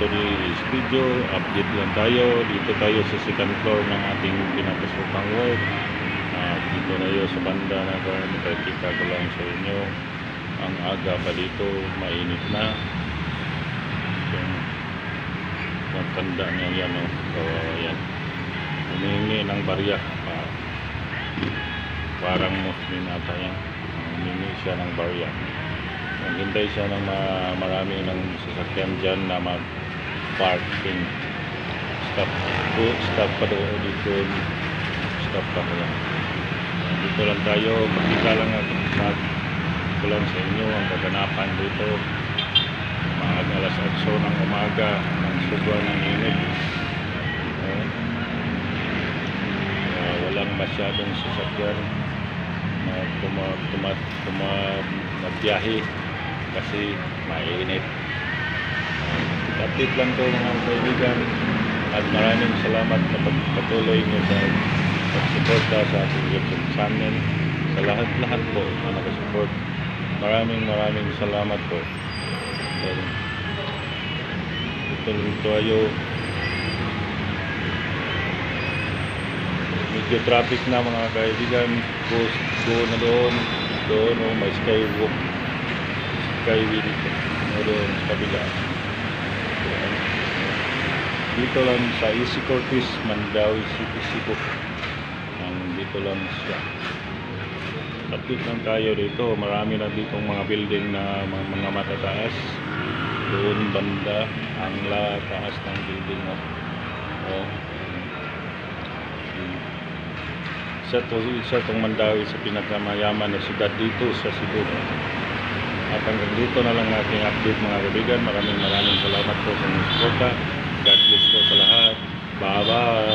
today's video. Update lang tayo. Dito tayo sa second floor ng ating pinapasukang work. Ah, dito tayo sa banda na gan. Pakita ko lang sa inyo. Ang aga pa dito. Mainit na. Yung matanda niya yan. Oh. Kawawa yan. Humingi ng barya. Ah, parang Muslim ata yan. Humingi siya ng barya. Naghintay siya ng ma- marami ng sasakyan dyan na mag-parking. Stop po, stop pa doon dito. Stop pa ko lang. Ah, Dito lang tayo. Makita lang sa ko lang sa inyo ang kaganapan dito. Mga alas 8 ng umaga ng sobrang ng init. Ah, ah, walang masyadong sasakyan na tuma, tuma, tuma, nagbiyahe kasi mainit. Update lang to mga kaibigan at maraming salamat na pagpatuloy niyo sa pagsuporta sa ating YouTube channel sa lahat-lahat po na nakasupport. Maraming maraming salamat po. Ito lang tayo medyo traffic na mga kaibigan go, go na doon doon oh, may skywalk skyway dito o doon sa kabila dito lang sa Easy Cortis Mandawi City Cebu dito lang siya update lang tayo dito marami na ditong mga building na mga, mga matataas doon banda ang la taas ng building oh. Oh. isa to isa tong Mandawi sa pinakamayaman na syudad dito sa Cebu. At hanggang dito na lang aking update mga kaibigan. Maraming maraming salamat po sa inyong suporta. God bless po sa lahat. Bye bye.